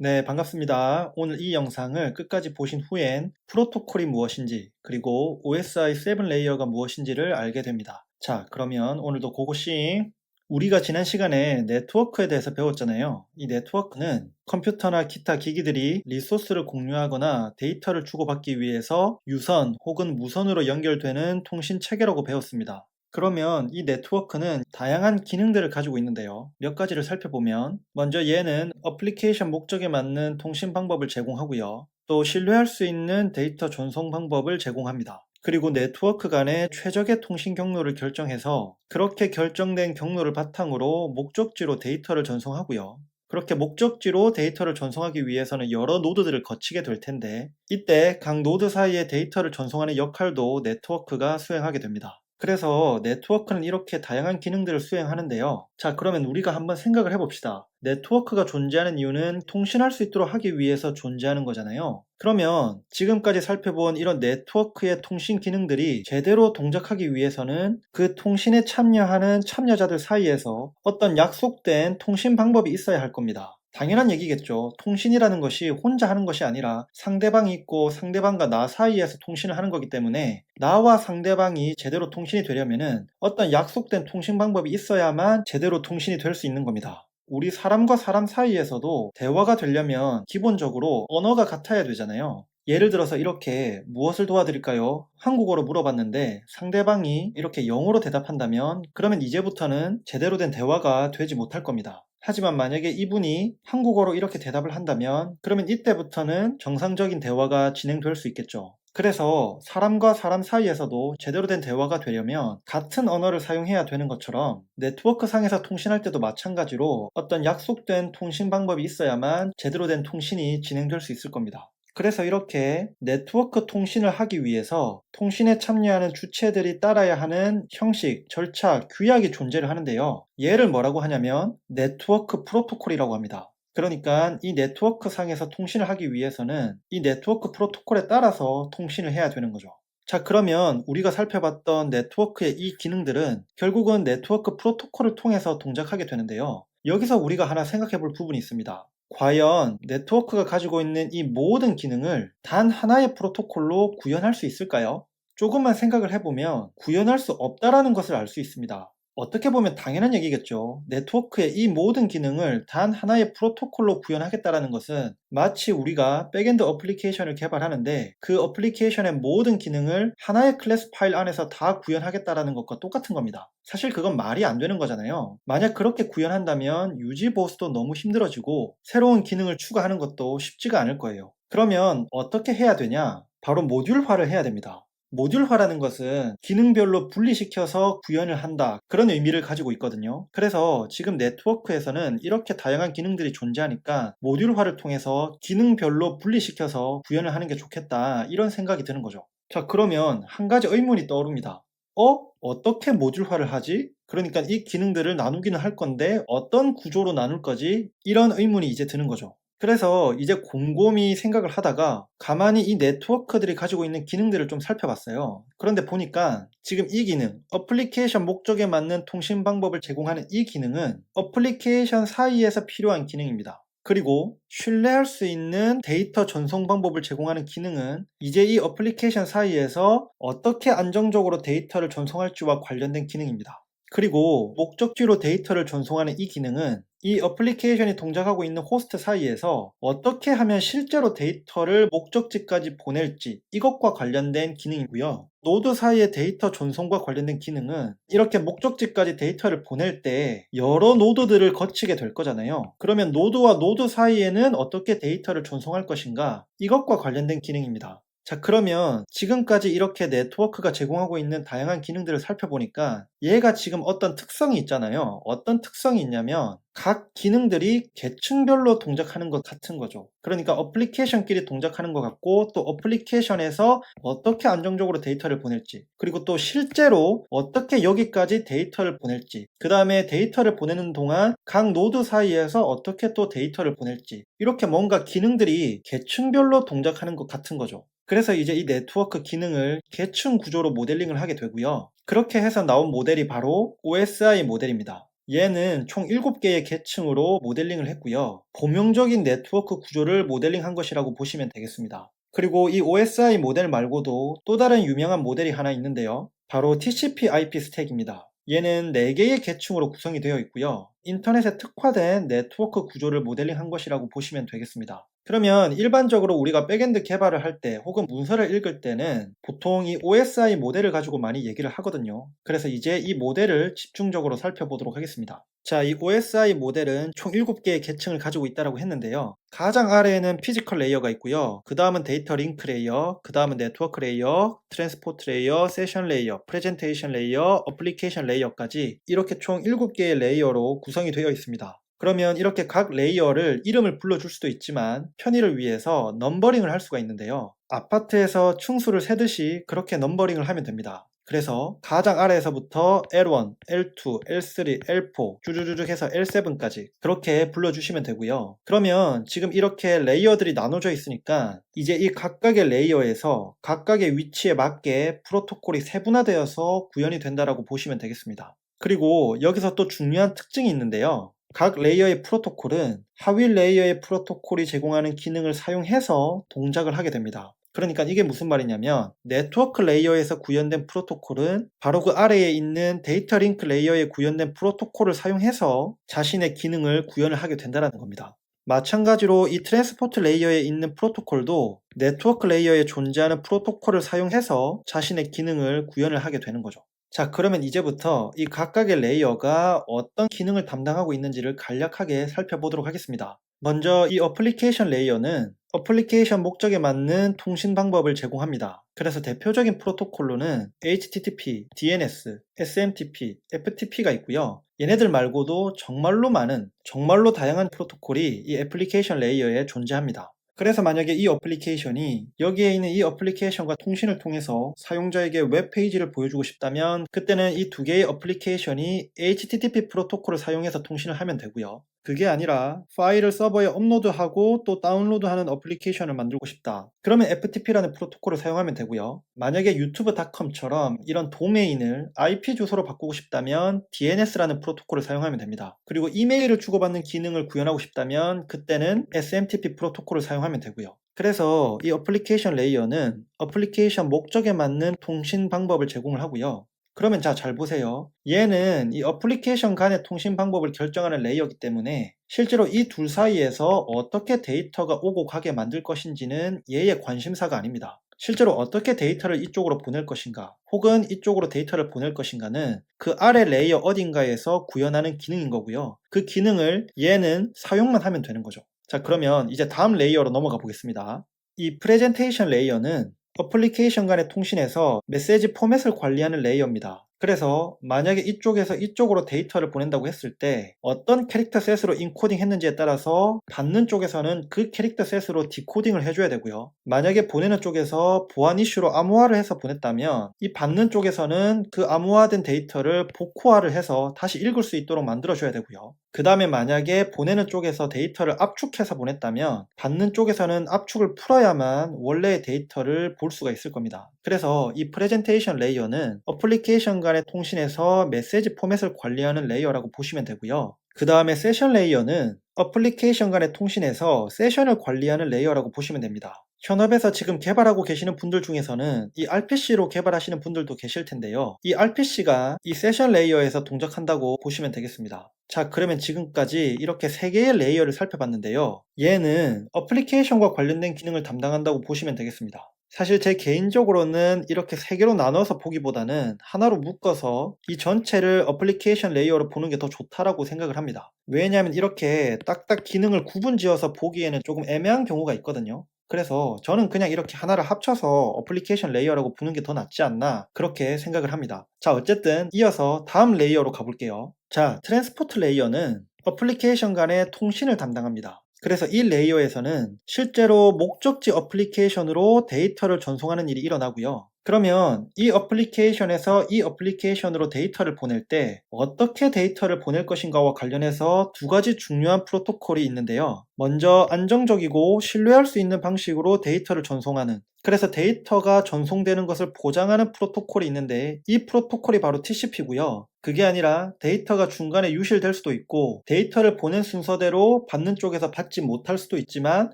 네, 반갑습니다. 오늘 이 영상을 끝까지 보신 후엔 프로토콜이 무엇인지 그리고 OSI 7 레이어가 무엇인지를 알게 됩니다. 자, 그러면 오늘도 고고싱 우리가 지난 시간에 네트워크에 대해서 배웠잖아요. 이 네트워크는 컴퓨터나 기타 기기들이 리소스를 공유하거나 데이터를 주고받기 위해서 유선 혹은 무선으로 연결되는 통신 체계라고 배웠습니다. 그러면 이 네트워크는 다양한 기능들을 가지고 있는데요. 몇 가지를 살펴보면 먼저 얘는 어플리케이션 목적에 맞는 통신 방법을 제공하고요. 또 신뢰할 수 있는 데이터 전송 방법을 제공합니다. 그리고 네트워크 간의 최적의 통신 경로를 결정해서 그렇게 결정된 경로를 바탕으로 목적지로 데이터를 전송하고요. 그렇게 목적지로 데이터를 전송하기 위해서는 여러 노드들을 거치게 될 텐데 이때 각 노드 사이에 데이터를 전송하는 역할도 네트워크가 수행하게 됩니다. 그래서 네트워크는 이렇게 다양한 기능들을 수행하는데요. 자, 그러면 우리가 한번 생각을 해봅시다. 네트워크가 존재하는 이유는 통신할 수 있도록 하기 위해서 존재하는 거잖아요. 그러면 지금까지 살펴본 이런 네트워크의 통신 기능들이 제대로 동작하기 위해서는 그 통신에 참여하는 참여자들 사이에서 어떤 약속된 통신 방법이 있어야 할 겁니다. 당연한 얘기겠죠. 통신이라는 것이 혼자 하는 것이 아니라 상대방이 있고 상대방과 나 사이에서 통신을 하는 거기 때문에 나와 상대방이 제대로 통신이 되려면은 어떤 약속된 통신 방법이 있어야만 제대로 통신이 될 수 있는 겁니다. 우리 사람과 사람 사이에서도 대화가 되려면 기본적으로 언어가 같아야 되잖아요. 예를 들어서 이렇게 무엇을 도와드릴까요? 한국어로 물어봤는데 상대방이 이렇게 영어로 대답한다면 그러면 이제부터는 제대로 된 대화가 되지 못할 겁니다. 하지만 만약에 이분이 한국어로 이렇게 대답을 한다면 그러면 이때부터는 정상적인 대화가 진행될 수 있겠죠. 그래서 사람과 사람 사이에서도 제대로 된 대화가 되려면 같은 언어를 사용해야 되는 것처럼 네트워크 상에서 통신할 때도 마찬가지로 어떤 약속된 통신 방법이 있어야만 제대로 된 통신이 진행될 수 있을 겁니다. 그래서 이렇게 네트워크 통신을 하기 위해서 통신에 참여하는 주체들이 따라야 하는 형식, 절차, 규약이 존재를 하는데요. 얘를 뭐라고 하냐면 네트워크 프로토콜이라고 합니다. 그러니까 이 네트워크 상에서 통신을 하기 위해서는 이 네트워크 프로토콜에 따라서 통신을 해야 되는 거죠. 자, 그러면 우리가 살펴봤던 네트워크의 이 기능들은 결국은 네트워크 프로토콜을 통해서 동작하게 되는데요. 여기서 우리가 하나 생각해 볼 부분이 있습니다. 과연 네트워크가 가지고 있는 이 모든 기능을 단 하나의 프로토콜로 구현할 수 있을까요? 조금만 생각을 해보면 구현할 수 없다라는 것을 알 수 있습니다. 어떻게 보면 당연한 얘기겠죠. 네트워크의 이 모든 기능을 단 하나의 프로토콜로 구현하겠다라는 것은 마치 우리가 백엔드 어플리케이션을 개발하는데 그 어플리케이션의 모든 기능을 하나의 클래스 파일 안에서 다 구현하겠다라는 것과 똑같은 겁니다. 사실 그건 말이 안 되는 거잖아요. 만약 그렇게 구현한다면 유지 보수도 너무 힘들어지고 새로운 기능을 추가하는 것도 쉽지가 않을 거예요. 그러면 어떻게 해야 되냐? 바로 모듈화를 해야 됩니다. 모듈화라는 것은 기능별로 분리시켜서 구현을 한다 그런 의미를 가지고 있거든요 그래서 지금 네트워크에서는 이렇게 다양한 기능들이 존재하니까 모듈화를 통해서 기능별로 분리시켜서 구현을 하는 게 좋겠다 이런 생각이 드는 거죠 자 그러면 한 가지 의문이 떠오릅니다 어? 어떻게 모듈화를 하지? 그러니까 이 기능들을 나누기는 할 건데 어떤 구조로 나눌 거지? 이런 의문이 이제 드는 거죠 그래서 이제 곰곰이 생각을 하다가 가만히 이 네트워크들이 가지고 있는 기능들을 좀 살펴봤어요. 그런데 보니까 지금 이 기능, 어플리케이션 목적에 맞는 통신 방법을 제공하는 이 기능은 어플리케이션 사이에서 필요한 기능입니다. 그리고 신뢰할 수 있는 데이터 전송 방법을 제공하는 기능은 이제 이 어플리케이션 사이에서 어떻게 안정적으로 데이터를 전송할지와 관련된 기능입니다. 그리고 목적지로 데이터를 전송하는 이 기능은 이 어플리케이션이 동작하고 있는 호스트 사이에서 어떻게 하면 실제로 데이터를 목적지까지 보낼지 이것과 관련된 기능이고요. 노드 사이의 데이터 전송과 관련된 기능은 이렇게 목적지까지 데이터를 보낼 때 여러 노드들을 거치게 될 거잖아요. 그러면 노드와 노드 사이에는 어떻게 데이터를 전송할 것인가 이것과 관련된 기능입니다. 자, 그러면 지금까지 이렇게 네트워크가 제공하고 있는 다양한 기능들을 살펴보니까 얘가 지금 어떤 특성이 있잖아요. 어떤 특성이 있냐면 각 기능들이 계층별로 동작하는 것 같은 거죠. 그러니까 어플리케이션끼리 동작하는 것 같고 또 어플리케이션에서 어떻게 안정적으로 데이터를 보낼지 그리고 또 실제로 어떻게 여기까지 데이터를 보낼지 그 다음에 데이터를 보내는 동안 각 노드 사이에서 어떻게 또 데이터를 보낼지 이렇게 뭔가 기능들이 계층별로 동작하는 것 같은 거죠. 그래서 이제 이 네트워크 기능을 계층 구조로 모델링을 하게 되고요. 그렇게 해서 나온 모델이 바로 OSI 모델입니다. 얘는 총 7개의 계층으로 모델링을 했고요. 고명적인 네트워크 구조를 모델링한 것이라고 보시면 되겠습니다. 그리고 이 OSI 모델 말고도 또 다른 유명한 모델이 하나 있는데요. 바로 TCP IP 스택입니다. 얘는 4개의 계층으로 구성이 되어 있고요. 인터넷에 특화된 네트워크 구조를 모델링한 것이라고 보시면 되겠습니다. 그러면 일반적으로 우리가 백엔드 개발을 할 때 혹은 문서를 읽을 때는 보통 이 OSI 모델을 가지고 많이 얘기를 하거든요. 그래서 이제 이 모델을 집중적으로 살펴보도록 하겠습니다. 자, 이 OSI 모델은 총 7개의 계층을 가지고 있다고 했는데요. 가장 아래에는 피지컬 레이어가 있고요. 그 다음은 데이터 링크 레이어, 그 다음은 네트워크 레이어, 트랜스포트 레이어, 세션 레이어, 프레젠테이션 레이어, 어플리케이션 레이어까지 이렇게 총 7개의 레이어로 구성이 되어 있습니다. 그러면 이렇게 각 레이어를 이름을 불러줄 수도 있지만 편의를 위해서 넘버링을 할 수가 있는데요. 아파트에서 층수를 세듯이 그렇게 넘버링을 하면 됩니다. 그래서 가장 아래에서부터 L1, L2, L3, L4 쭈쭈쭈쭉 해서 L7까지 그렇게 불러주시면 되고요. 그러면 지금 이렇게 레이어들이 나눠져 있으니까 이제 이 각각의 레이어에서 각각의 위치에 맞게 프로토콜이 세분화되어서 구현이 된다라고 보시면 되겠습니다. 그리고 여기서 또 중요한 특징이 있는데요. 각 레이어의 프로토콜은 하위 레이어의 프로토콜이 제공하는 기능을 사용해서 동작을 하게 됩니다. 그러니까 이게 무슨 말이냐면 네트워크 레이어에서 구현된 프로토콜은 바로 그 아래에 있는 데이터 링크 레이어에 구현된 프로토콜을 사용해서 자신의 기능을 구현을 하게 된다는 겁니다. 마찬가지로 이 트랜스포트 레이어에 있는 프로토콜도 네트워크 레이어에 존재하는 프로토콜을 사용해서 자신의 기능을 구현을 하게 되는 거죠. 자, 그러면 이제부터 이 각각의 레이어가 어떤 기능을 담당하고 있는지를 간략하게 살펴보도록 하겠습니다. 먼저 이 어플리케이션 레이어는 어플리케이션 목적에 맞는 통신 방법을 제공합니다. 그래서 대표적인 프로토콜로는 HTTP, DNS, SMTP, FTP가 있고요. 얘네들 말고도 정말로 많은, 정말로 다양한 프로토콜이 이 애플리케이션 레이어에 존재합니다. 그래서 만약에 이 어플리케이션이 여기에 있는 이 어플리케이션과 통신을 통해서 사용자에게 웹페이지를 보여주고 싶다면 그때는 이 두 개의 어플리케이션이 HTTP 프로토콜을 사용해서 통신을 하면 되고요. 그게 아니라 파일을 서버에 업로드하고 또 다운로드하는 어플리케이션을 만들고 싶다. 그러면 FTP라는 프로토콜을 사용하면 되고요. 만약에 유튜브닷컴처럼 이런 도메인을 IP 주소로 바꾸고 싶다면 DNS라는 프로토콜을 사용하면 됩니다. 그리고 이메일을 주고받는 기능을 구현하고 싶다면 그때는 SMTP 프로토콜을 사용하면 되고요. 그래서 이 어플리케이션 레이어는 어플리케이션 목적에 맞는 통신 방법을 제공을 하고요. 그러면 자, 잘 보세요. 얘는 이 어플리케이션 간의 통신 방법을 결정하는 레이어이기 때문에 실제로 이 둘 사이에서 어떻게 데이터가 오고 가게 만들 것인지는 얘의 관심사가 아닙니다. 실제로 어떻게 데이터를 이쪽으로 보낼 것인가, 혹은 이쪽으로 데이터를 보낼 것인가는 그 아래 레이어 어딘가에서 구현하는 기능인 거고요. 그 기능을 얘는 사용만 하면 되는 거죠. 자, 그러면 이제 다음 레이어로 넘어가 보겠습니다. 이 프레젠테이션 레이어는 어플리케이션 간의 통신에서 메시지 포맷을 관리하는 레이어입니다. 그래서 만약에 이쪽에서 이쪽으로 데이터를 보낸다고 했을 때 어떤 캐릭터 셋으로 인코딩 했는지에 따라서 받는 쪽에서는 그 캐릭터 셋으로 디코딩을 해줘야 되고요. 만약에 보내는 쪽에서 보안 이슈로 암호화를 해서 보냈다면 이 받는 쪽에서는 그 암호화된 데이터를 복호화를 해서 다시 읽을 수 있도록 만들어줘야 되고요. 그 다음에 만약에 보내는 쪽에서 데이터를 압축해서 보냈다면 받는 쪽에서는 압축을 풀어야만 원래의 데이터를 볼 수가 있을 겁니다. 그래서 이 프레젠테이션 레이어는 어플리케이션 간의 통신에서 메시지 포맷을 관리하는 레이어라고 보시면 되고요. 그 다음에 세션 레이어는 어플리케이션 간의 통신에서 세션을 관리하는 레이어라고 보시면 됩니다. 현업에서 지금 개발하고 계시는 분들 중에서는 이 RPC로 개발하시는 분들도 계실 텐데요. 이 RPC가 이 세션 레이어에서 동작한다고 보시면 되겠습니다. 자, 그러면 지금까지 이렇게 세 개의 레이어를 살펴봤는데요. 얘는 어플리케이션과 관련된 기능을 담당한다고 보시면 되겠습니다. 사실 제 개인적으로는 이렇게 세 개로 나눠서 보기보다는 하나로 묶어서 이 전체를 어플리케이션 레이어로 보는 게 더 좋다라고 생각을 합니다. 왜냐하면 이렇게 딱딱 기능을 구분 지어서 보기에는 조금 애매한 경우가 있거든요. 그래서 저는 그냥 이렇게 하나를 합쳐서 어플리케이션 레이어라고 부는 게 더 낫지 않나 그렇게 생각을 합니다. 자 어쨌든 이어서 다음 레이어로 가볼게요. 자 트랜스포트 레이어는 어플리케이션 간의 통신을 담당합니다. 그래서 이 레이어에서는 실제로 목적지 어플리케이션으로 데이터를 전송하는 일이 일어나고요. 그러면 이 어플리케이션에서 이 어플리케이션으로 데이터를 보낼 때 어떻게 데이터를 보낼 것인가와 관련해서 두 가지 중요한 프로토콜이 있는데요. 먼저 안정적이고 신뢰할 수 있는 방식으로 데이터를 전송하는 그래서 데이터가 전송되는 것을 보장하는 프로토콜이 있는데 이 프로토콜이 바로 TCP고요. 그게 아니라 데이터가 중간에 유실될 수도 있고 데이터를 보낸 순서대로 받는 쪽에서 받지 못할 수도 있지만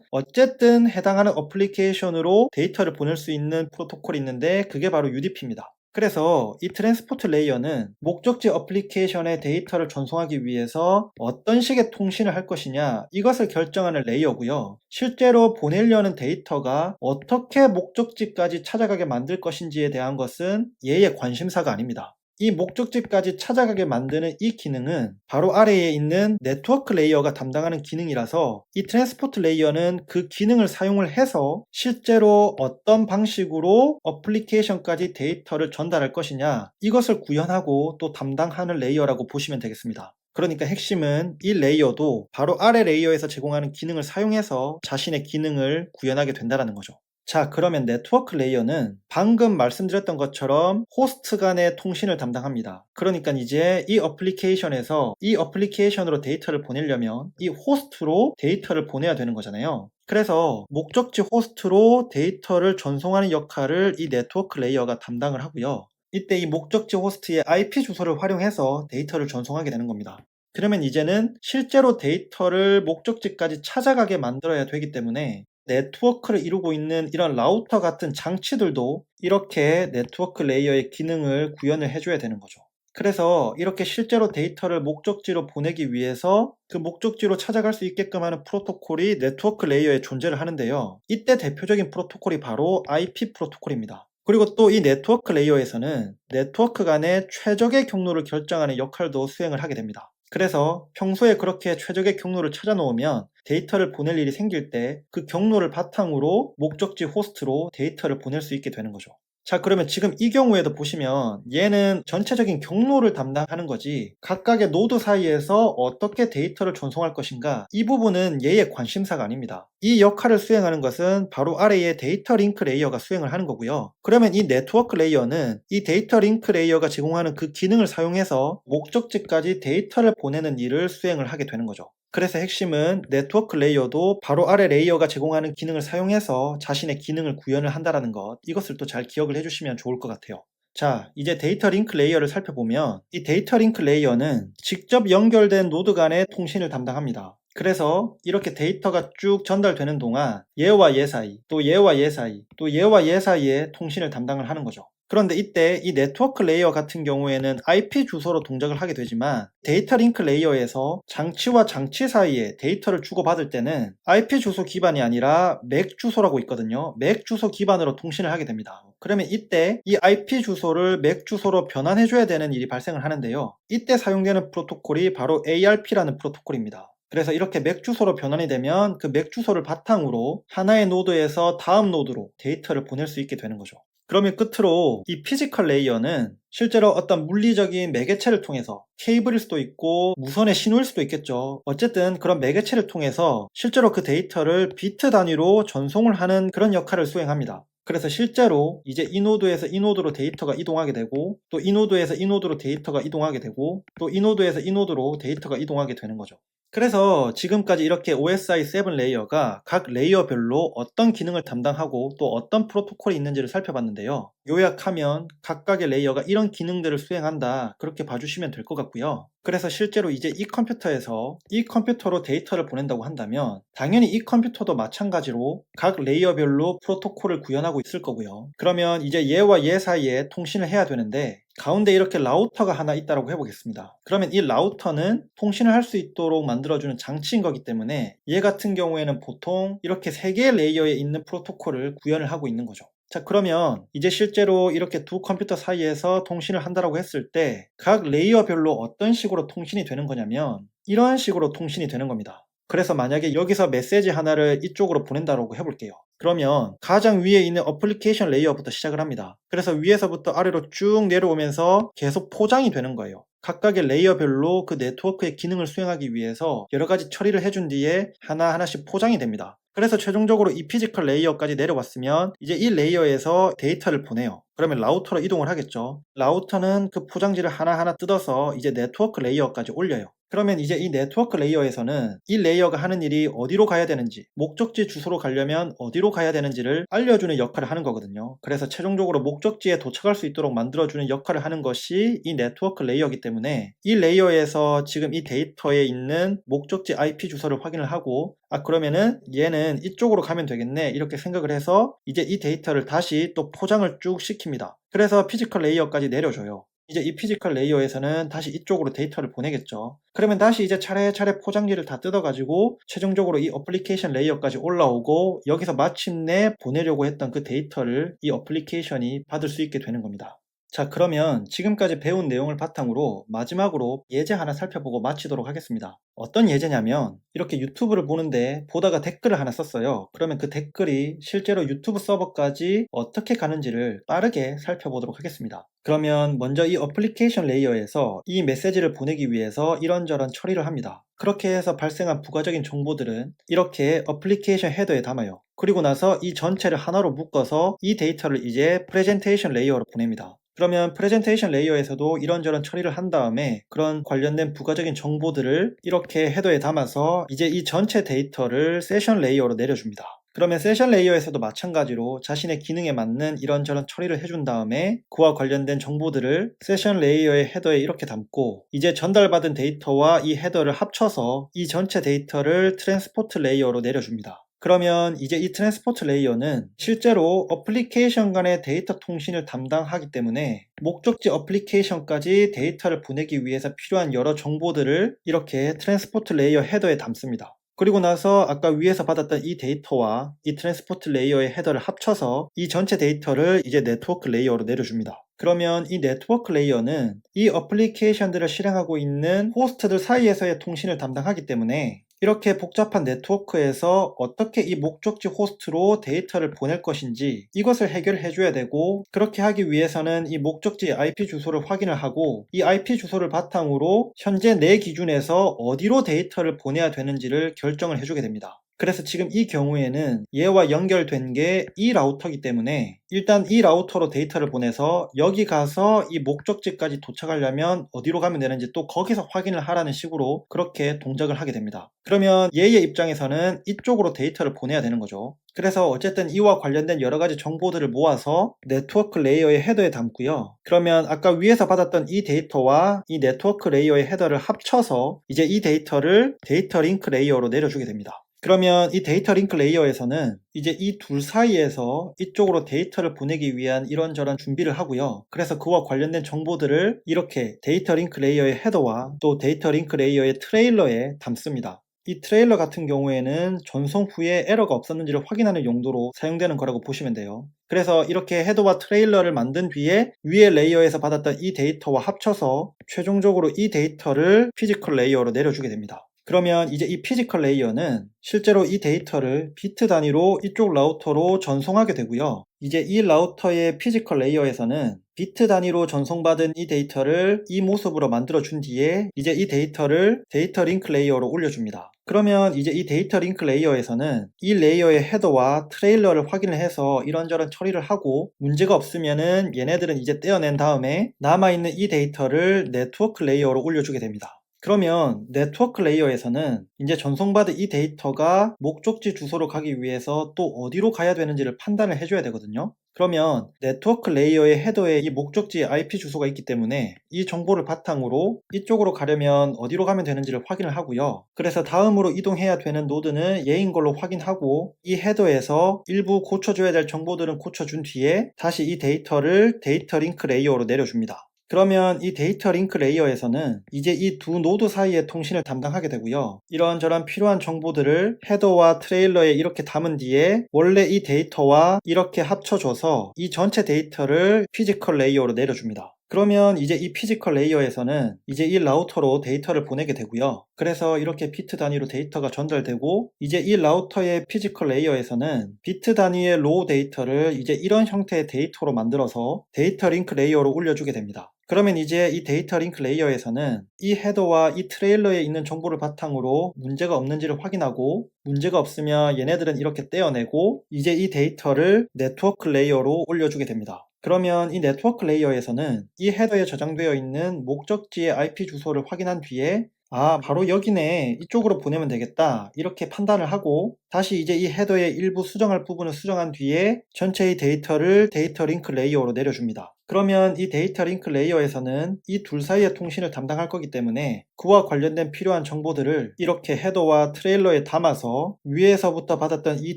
어쨌든 해당하는 어플리케이션으로 데이터를 보낼 수 있는 프로토콜이 있는데 그게 바로 UDP입니다. 그래서 이 트랜스포트 레이어는 목적지 어플리케이션의 데이터를 전송하기 위해서 어떤 식의 통신을 할 것이냐 이것을 결정하는 레이어고요. 실제로 보내려는 데이터가 어떻게 목적지까지 찾아가게 만들 것인지에 대한 것은 얘의 관심사가 아닙니다. 이 목적지까지 찾아가게 만드는 이 기능은 바로 아래에 있는 네트워크 레이어가 담당하는 기능이라서 이 트랜스포트 레이어는 그 기능을 사용을 해서 실제로 어떤 방식으로 어플리케이션까지 데이터를 전달할 것이냐 이것을 구현하고 또 담당하는 레이어라고 보시면 되겠습니다. 그러니까 핵심은 이 레이어도 바로 아래 레이어에서 제공하는 기능을 사용해서 자신의 기능을 구현하게 된다는 거죠. 자, 그러면 네트워크 레이어는 방금 말씀드렸던 것처럼 호스트 간의 통신을 담당합니다. 그러니까 이제 이 어플리케이션에서 이 어플리케이션으로 데이터를 보내려면 이 호스트로 데이터를 보내야 되는 거잖아요. 그래서 목적지 호스트로 데이터를 전송하는 역할을 이 네트워크 레이어가 담당을 하고요. 이때 이 목적지 호스트의 IP 주소를 활용해서 데이터를 전송하게 되는 겁니다. 그러면 이제는 실제로 데이터를 목적지까지 찾아가게 만들어야 되기 때문에 네트워크를 이루고 있는 이런 라우터 같은 장치들도 이렇게 네트워크 레이어의 기능을 구현을 해줘야 되는 거죠. 그래서 이렇게 실제로 데이터를 목적지로 보내기 위해서 그 목적지로 찾아갈 수 있게끔 하는 프로토콜이 네트워크 레이어에 존재를 하는데요. 이때 대표적인 프로토콜이 바로 IP 프로토콜입니다. 그리고 또 이 네트워크 레이어에서는 네트워크 간의 최적의 경로를 결정하는 역할도 수행을 하게 됩니다. 그래서 평소에 그렇게 최적의 경로를 찾아 놓으면 데이터를 보낼 일이 생길 때 그 경로를 바탕으로 목적지 호스트로 데이터를 보낼 수 있게 되는 거죠. 자, 그러면 지금 이 경우에도 보시면 얘는 전체적인 경로를 담당하는 거지 각각의 노드 사이에서 어떻게 데이터를 전송할 것인가 이 부분은 얘의 관심사가 아닙니다. 이 역할을 수행하는 것은 바로 아래의 데이터 링크 레이어가 수행을 하는 거고요. 그러면 이 네트워크 레이어는 이 데이터 링크 레이어가 제공하는 그 기능을 사용해서 목적지까지 데이터를 보내는 일을 수행을 하게 되는 거죠. 그래서 핵심은 네트워크 레이어도 바로 아래 레이어가 제공하는 기능을 사용해서 자신의 기능을 구현을 한다는 것 이것을 또 잘 기억을 해주시면 좋을 것 같아요. 자, 이제 데이터 링크 레이어를 살펴보면 이 데이터 링크 레이어는 직접 연결된 노드 간의 통신을 담당합니다. 그래서 이렇게 데이터가 쭉 전달되는 동안 얘와 얘 사이, 또 얘와 얘 사이, 또 얘와 얘 사이에 통신을 담당을 하는 거죠. 그런데 이때 이 네트워크 레이어 같은 경우에는 IP 주소로 동작을 하게 되지만 데이터 링크 레이어에서 장치와 장치 사이에 데이터를 주고받을 때는 IP 주소 기반이 아니라 맥 주소라고 있거든요. 맥 주소 기반으로 통신을 하게 됩니다. 그러면 이때 이 IP 주소를 맥 주소로 변환해줘야 되는 일이 발생을 하는데요. 이때 사용되는 프로토콜이 바로 ARP라는 프로토콜입니다. 그래서 이렇게 맥 주소로 변환이 되면 그 맥 주소를 바탕으로 하나의 노드에서 다음 노드로 데이터를 보낼 수 있게 되는 거죠. 그러면 끝으로 이 피지컬 레이어는 실제로 어떤 물리적인 매개체를 통해서 케이블일 수도 있고 무선의 신호일 수도 있겠죠. 어쨌든 그런 매개체를 통해서 실제로 그 데이터를 비트 단위로 전송을 하는 그런 역할을 수행합니다. 그래서 실제로 이제 이 노드에서 이 노드로 데이터가 이동하게 되고 또 이 노드에서 이 노드로 데이터가 이동하게 되고 또 이 노드에서 이 노드로 데이터가 이동하게 되는 거죠. 그래서 지금까지 이렇게 OSI 7 레이어가 각 레이어별로 어떤 기능을 담당하고 또 어떤 프로토콜이 있는지를 살펴봤는데요. 요약하면 각각의 레이어가 이런 기능들을 수행한다 그렇게 봐주시면 될 것 같고요. 그래서 실제로 이제 이 컴퓨터에서 이 컴퓨터로 데이터를 보낸다고 한다면 당연히 이 컴퓨터도 마찬가지로 각 레이어별로 프로토콜을 구현하고 있을 거고요. 그러면 이제 얘와 얘 사이에 통신을 해야 되는데 가운데 이렇게 라우터가 하나 있다고 해보겠습니다. 그러면 이 라우터는 통신을 할 수 있도록 만들어주는 장치인 거기 때문에 얘 같은 경우에는 보통 이렇게 세 개의 레이어에 있는 프로토콜을 구현을 하고 있는 거죠. 자, 그러면 이제 실제로 이렇게 두 컴퓨터 사이에서 통신을 한다고 했을 때 각 레이어별로 어떤 식으로 통신이 되는 거냐면 이런 식으로 통신이 되는 겁니다. 그래서 만약에 여기서 메시지 하나를 이쪽으로 보낸다고 해볼게요. 그러면 가장 위에 있는 어플리케이션 레이어부터 시작을 합니다. 그래서 위에서부터 아래로 쭉 내려오면서 계속 포장이 되는 거예요. 각각의 레이어별로 그 네트워크의 기능을 수행하기 위해서 여러 가지 처리를 해준 뒤에 하나하나씩 포장이 됩니다. 그래서 최종적으로 이 피지컬 레이어까지 내려왔으면 이제 이 레이어에서 데이터를 보내요. 그러면 라우터로 이동을 하겠죠. 라우터는 그 포장지를 하나하나 뜯어서 이제 네트워크 레이어까지 올려요. 그러면 이제 이 네트워크 레이어에서는 이 레이어가 하는 일이 어디로 가야 되는지, 목적지 주소로 가려면 어디로 가야 되는지를 알려주는 역할을 하는 거거든요. 그래서 최종적으로 목적지에 도착할 수 있도록 만들어주는 역할을 하는 것이 이 네트워크 레이어이기 때문에 이 레이어에서 지금 이 데이터에 있는 목적지 IP 주소를 확인을 하고 아 그러면은 얘는 이쪽으로 가면 되겠네 이렇게 생각을 해서 이제 이 데이터를 다시 또 포장을 쭉 시 킵니다. 그래서 피지컬 레이어까지 내려줘요. 이제 이 피지컬 레이어에서는 다시 이쪽으로 데이터를 보내겠죠. 그러면 다시 이제 차례차례 포장지를 다 뜯어가지고 최종적으로 이 어플리케이션 레이어까지 올라오고 여기서 마침내 보내려고 했던 그 데이터를 이 어플리케이션이 받을 수 있게 되는 겁니다. 자, 그러면 지금까지 배운 내용을 바탕으로 마지막으로 예제 하나 살펴보고 마치도록 하겠습니다. 어떤 예제냐면 이렇게 유튜브를 보는데 보다가 댓글을 하나 썼어요. 그러면 그 댓글이 실제로 유튜브 서버까지 어떻게 가는지를 빠르게 살펴보도록 하겠습니다. 그러면 먼저 이 어플리케이션 레이어에서 이 메시지를 보내기 위해서 이런저런 처리를 합니다. 그렇게 해서 발생한 부가적인 정보들은 이렇게 어플리케이션 헤더에 담아요. 그리고 나서 이 전체를 하나로 묶어서 이 데이터를 이제 프레젠테이션 레이어로 보냅니다. 그러면 프레젠테이션 레이어에서도 이런저런 처리를 한 다음에 그런 관련된 부가적인 정보들을 이렇게 헤더에 담아서 이제 이 전체 데이터를 세션 레이어로 내려줍니다. 그러면 세션 레이어에서도 마찬가지로 자신의 기능에 맞는 이런저런 처리를 해준 다음에 그와 관련된 정보들을 세션 레이어의 헤더에 이렇게 담고 이제 전달받은 데이터와 이 헤더를 합쳐서 이 전체 데이터를 트랜스포트 레이어로 내려줍니다. 그러면 이제 이 트랜스포트 레이어는 실제로 어플리케이션 간의 데이터 통신을 담당하기 때문에 목적지 어플리케이션까지 데이터를 보내기 위해서 필요한 여러 정보들을 이렇게 트랜스포트 레이어 헤더에 담습니다. 그리고 나서 아까 위에서 받았던 이 데이터와 이 트랜스포트 레이어의 헤더를 합쳐서 이 전체 데이터를 이제 네트워크 레이어로 내려줍니다. 그러면 이 네트워크 레이어는 이 어플리케이션들을 실행하고 있는 호스트들 사이에서의 통신을 담당하기 때문에 이렇게 복잡한 네트워크에서 어떻게 이 목적지 호스트로 데이터를 보낼 것인지 이것을 해결해 줘야 되고 그렇게 하기 위해서는 이 목적지 IP 주소를 확인을 하고 이 IP 주소를 바탕으로 현재 내 기준에서 어디로 데이터를 보내야 되는지를 결정을 해주게 됩니다. 그래서 지금 이 경우에는 얘와 연결된 게 이 라우터이기 때문에 일단 이 라우터로 데이터를 보내서 여기 가서 이 목적지까지 도착하려면 어디로 가면 되는지 또 거기서 확인을 하라는 식으로 그렇게 동작을 하게 됩니다. 그러면 얘의 입장에서는 이쪽으로 데이터를 보내야 되는 거죠. 그래서 어쨌든 이와 관련된 여러 가지 정보들을 모아서 네트워크 레이어의 헤더에 담고요. 그러면 아까 위에서 받았던 이 데이터와 이 네트워크 레이어의 헤더를 합쳐서 이제 이 데이터를 데이터 링크 레이어로 내려주게 됩니다. 그러면 이 데이터 링크 레이어에서는 이제 이 둘 사이에서 이쪽으로 데이터를 보내기 위한 이런저런 준비를 하고요. 그래서 그와 관련된 정보들을 이렇게 데이터 링크 레이어의 헤더와 또 데이터 링크 레이어의 트레일러에 담습니다. 이 트레일러 같은 경우에는 전송 후에 에러가 없었는지를 확인하는 용도로 사용되는 거라고 보시면 돼요. 그래서 이렇게 헤더와 트레일러를 만든 뒤에 위에 레이어에서 받았던 이 데이터와 합쳐서 최종적으로 이 데이터를 피지컬 레이어로 내려주게 됩니다. 그러면 이제 이 피지컬 레이어는 실제로 이 데이터를 비트 단위로 이쪽 라우터로 전송하게 되고요. 이제 이 라우터의 피지컬 레이어에서는 비트 단위로 전송받은 이 데이터를 이 모습으로 만들어 준 뒤에 이제 이 데이터를 데이터 링크 레이어로 올려줍니다. 그러면 이제 이 데이터 링크 레이어에서는 이 레이어의 헤더와 트레일러를 확인을 해서 이런저런 처리를 하고 문제가 없으면은 얘네들은 이제 떼어낸 다음에 남아있는 이 데이터를 네트워크 레이어로 올려주게 됩니다. 그러면 네트워크 레이어에서는 이제 전송받은 이 데이터가 목적지 주소로 가기 위해서 또 어디로 가야 되는지를 판단을 해줘야 되거든요. 그러면 네트워크 레이어의 헤더에 이 목적지 IP 주소가 있기 때문에 이 정보를 바탕으로 이쪽으로 가려면 어디로 가면 되는지를 확인을 하고요. 그래서 다음으로 이동해야 되는 노드는 얘인 걸로 확인하고 이 헤더에서 일부 고쳐줘야 될 정보들은 고쳐준 뒤에 다시 이 데이터를 데이터 링크 레이어로 내려줍니다. 그러면 이 데이터 링크 레이어에서는 이제 이 두 노드 사이의 통신을 담당하게 되고요. 이런저런 필요한 정보들을 헤더와 트레일러에 이렇게 담은 뒤에 원래 이 데이터와 이렇게 합쳐줘서 이 전체 데이터를 피지컬 레이어로 내려줍니다. 그러면 이제 이 피지컬 레이어에서는 이제 이 라우터로 데이터를 보내게 되고요. 그래서 이렇게 비트 단위로 데이터가 전달되고 이제 이 라우터의 피지컬 레이어에서는 비트 단위의 로우 데이터를 이제 이런 형태의 데이터로 만들어서 데이터 링크 레이어로 올려주게 됩니다. 그러면 이제 이 데이터 링크 레이어에서는 이 헤더와 이 트레일러에 있는 정보를 바탕으로 문제가 없는지를 확인하고 문제가 없으면 얘네들은 이렇게 떼어내고 이제 이 데이터를 네트워크 레이어로 올려주게 됩니다. 그러면 이 네트워크 레이어에서는 이 헤더에 저장되어 있는 목적지의 IP 주소를 확인한 뒤에 아, 바로 여기네. 이쪽으로 보내면 되겠다. 이렇게 판단을 하고 다시 이제 이 헤더의 일부 수정할 부분을 수정한 뒤에 전체의 데이터를 데이터 링크 레이어로 내려줍니다. 그러면 이 데이터 링크 레이어에서는 이 둘 사이의 통신을 담당할 거기 때문에 그와 관련된 필요한 정보들을 이렇게 헤더와 트레일러에 담아서 위에서부터 받았던 이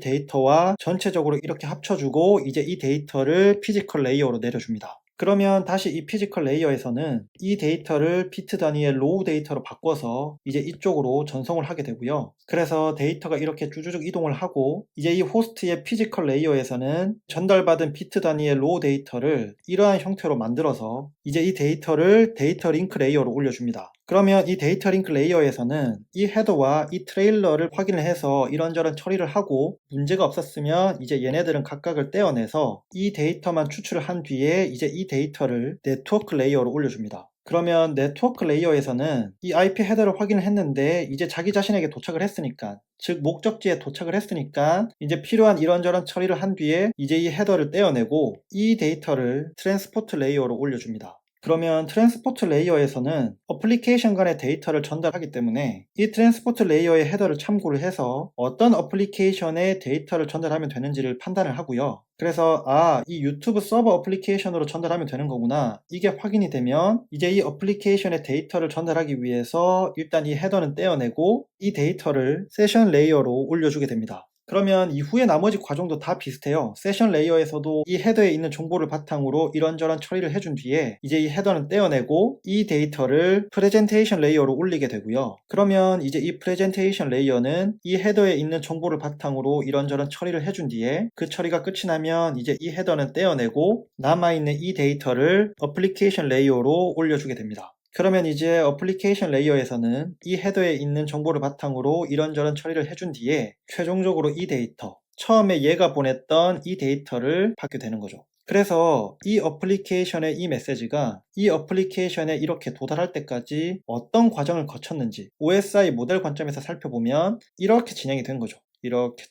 데이터와 전체적으로 이렇게 합쳐주고 이제 이 데이터를 피지컬 레이어로 내려줍니다. 그러면 다시 이 피지컬 레이어에서는 이 데이터를 비트 단위의 로우 데이터로 바꿔서 이제 이쪽으로 전송을 하게 되고요. 그래서 데이터가 이렇게 쭈쭈쭉 이동을 하고 이제 이 호스트의 피지컬 레이어에서는 전달받은 비트 단위의 로우 데이터를 이러한 형태로 만들어서 이제 이 데이터를 데이터 링크 레이어로 올려줍니다. 그러면 이 데이터 링크 레이어에서는 이 헤더와 이 트레일러를 확인을 해서 이런저런 처리를 하고 문제가 없었으면 이제 얘네들은 각각을 떼어내서 이 데이터만 추출을 한 뒤에 이제 이 데이터를 네트워크 레이어로 올려줍니다. 그러면 네트워크 레이어에서는 이 IP 헤더를 확인을 했는데 이제 자기 자신에게 도착을 했으니까 즉 목적지에 도착을 했으니까 이제 필요한 이런저런 처리를 한 뒤에 이제 이 헤더를 떼어내고 이 데이터를 트랜스포트 레이어로 올려줍니다. 그러면 트랜스포트 레이어에서는 어플리케이션 간의 데이터를 전달하기 때문에 이 트랜스포트 레이어의 헤더를 참고를 해서 어떤 어플리케이션에 데이터를 전달하면 되는지를 판단을 하고요. 그래서 아, 이 유튜브 서버 어플리케이션으로 전달하면 되는 거구나. 이게 확인이 되면 이제 이 어플리케이션의 데이터를 전달하기 위해서 일단 이 헤더는 떼어내고 이 데이터를 세션 레이어로 올려주게 됩니다. 그러면 이후에 나머지 과정도 다 비슷해요. 세션 레이어에서도 이 헤더에 있는 정보를 바탕으로 이런저런 처리를 해준 뒤에 이제 이 헤더는 떼어내고 이 데이터를 프레젠테이션 레이어로 올리게 되고요. 그러면 이제 이 프레젠테이션 레이어는 이 헤더에 있는 정보를 바탕으로 이런저런 처리를 해준 뒤에 그 처리가 끝이 나면 이제 이 헤더는 떼어내고 남아있는 이 데이터를 어플리케이션 레이어로 올려주게 됩니다. 그러면 이제 어플리케이션 레이어에서는 이 헤더에 있는 정보를 바탕으로 이런저런 처리를 해준 뒤에 최종적으로 이 데이터, 처음에 얘가 보냈던 이 데이터를 받게 되는 거죠. 그래서 이 어플리케이션의 이 메시지가 이 어플리케이션에 이렇게 도달할 때까지 어떤 과정을 거쳤는지 OSI 모델 관점에서 살펴보면 이렇게 진행이 된 거죠. 이렇게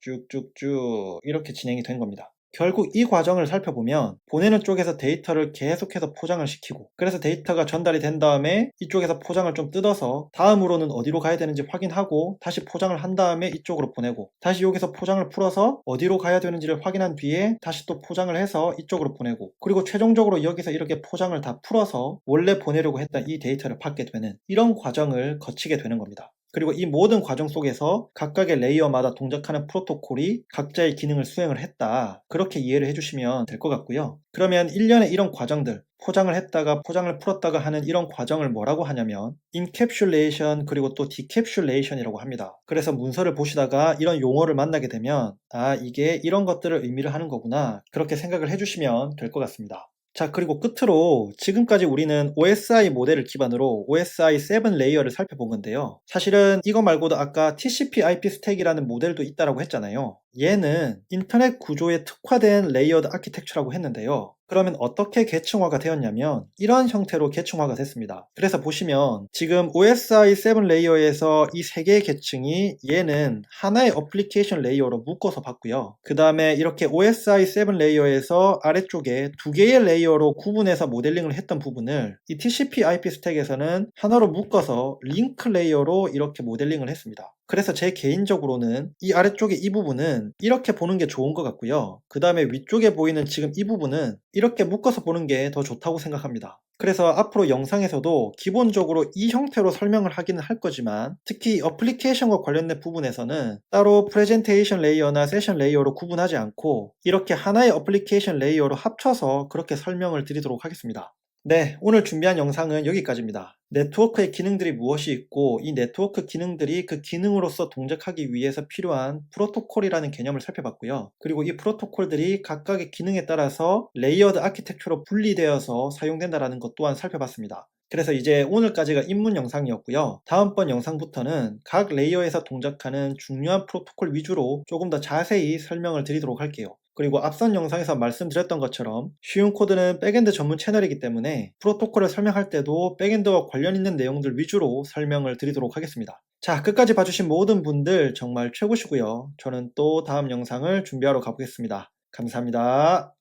쭉쭉쭉쭉 이렇게 진행이 된 겁니다. 결국 이 과정을 살펴보면 보내는 쪽에서 데이터를 계속해서 포장을 시키고 그래서 데이터가 전달이 된 다음에 이쪽에서 포장을 좀 뜯어서 다음으로는 어디로 가야 되는지 확인하고 다시 포장을 한 다음에 이쪽으로 보내고 다시 여기서 포장을 풀어서 어디로 가야 되는지를 확인한 뒤에 다시 또 포장을 해서 이쪽으로 보내고 그리고 최종적으로 여기서 이렇게 포장을 다 풀어서 원래 보내려고 했던 이 데이터를 받게 되는 이런 과정을 거치게 되는 겁니다. 그리고 이 모든 과정 속에서 각각의 레이어마다 동작하는 프로토콜이 각자의 기능을 수행을 했다. 그렇게 이해를 해주시면 될 것 같고요. 그러면 1년의 이런 과정들, 포장을 했다가 포장을 풀었다가 하는 이런 과정을 뭐라고 하냐면 인캡슐레이션 그리고 또 디캡슐레이션이라고 합니다. 그래서 문서를 보시다가 이런 용어를 만나게 되면 아 이게 이런 것들을 의미를 하는 거구나 그렇게 생각을 해주시면 될 것 같습니다. 자, 그리고 끝으로 지금까지 우리는 OSI 모델을 기반으로 OSI 7 레이어를 살펴본 건데요. 사실은 이거 말고도 아까 TCP IP 스택이라는 모델도 있다라고 했잖아요. 얘는 인터넷 구조에 특화된 레이어드 아키텍처라고 했는데요. 그러면 어떻게 계층화가 되었냐면 이런 형태로 계층화가 됐습니다. 그래서 보시면 지금 OSI 7 레이어에서 이 세 개의 계층이 얘는 하나의 어플리케이션 레이어로 묶어서 봤고요. 그 다음에 이렇게 OSI 7 레이어에서 아래쪽에 두 개의 레이어로 구분해서 모델링을 했던 부분을 이 TCP IP 스택에서는 하나로 묶어서 링크 레이어로 이렇게 모델링을 했습니다. 그래서 제 개인적으로는 이 아래쪽에 이 부분은 이렇게 보는 게 좋은 것 같고요. 그 다음에 위쪽에 보이는 지금 이 부분은 이렇게 묶어서 보는 게 더 좋다고 생각합니다. 그래서 앞으로 영상에서도 기본적으로 이 형태로 설명을 하기는 할 거지만 특히 어플리케이션과 관련된 부분에서는 따로 프레젠테이션 레이어나 세션 레이어로 구분하지 않고 이렇게 하나의 어플리케이션 레이어로 합쳐서 그렇게 설명을 드리도록 하겠습니다. 네, 오늘 준비한 영상은 여기까지입니다. 네트워크의 기능들이 무엇이 있고 이 네트워크 기능들이 그 기능으로서 동작하기 위해서 필요한 프로토콜이라는 개념을 살펴봤고요. 그리고 이 프로토콜들이 각각의 기능에 따라서 레이어드 아키텍처로 분리되어서 사용된다는 것 또한 살펴봤습니다. 그래서 이제 오늘까지가 입문 영상이었고요. 다음번 영상부터는 각 레이어에서 동작하는 중요한 프로토콜 위주로 조금 더 자세히 설명을 드리도록 할게요. 그리고 앞선 영상에서 말씀드렸던 것처럼 쉬운 코드는 백엔드 전문 채널이기 때문에 프로토콜을 설명할 때도 백엔드와 관련 있는 내용들 위주로 설명을 드리도록 하겠습니다. 자, 끝까지 봐주신 모든 분들 정말 최고시고요. 저는 또 다음 영상을 준비하러 가보겠습니다. 감사합니다.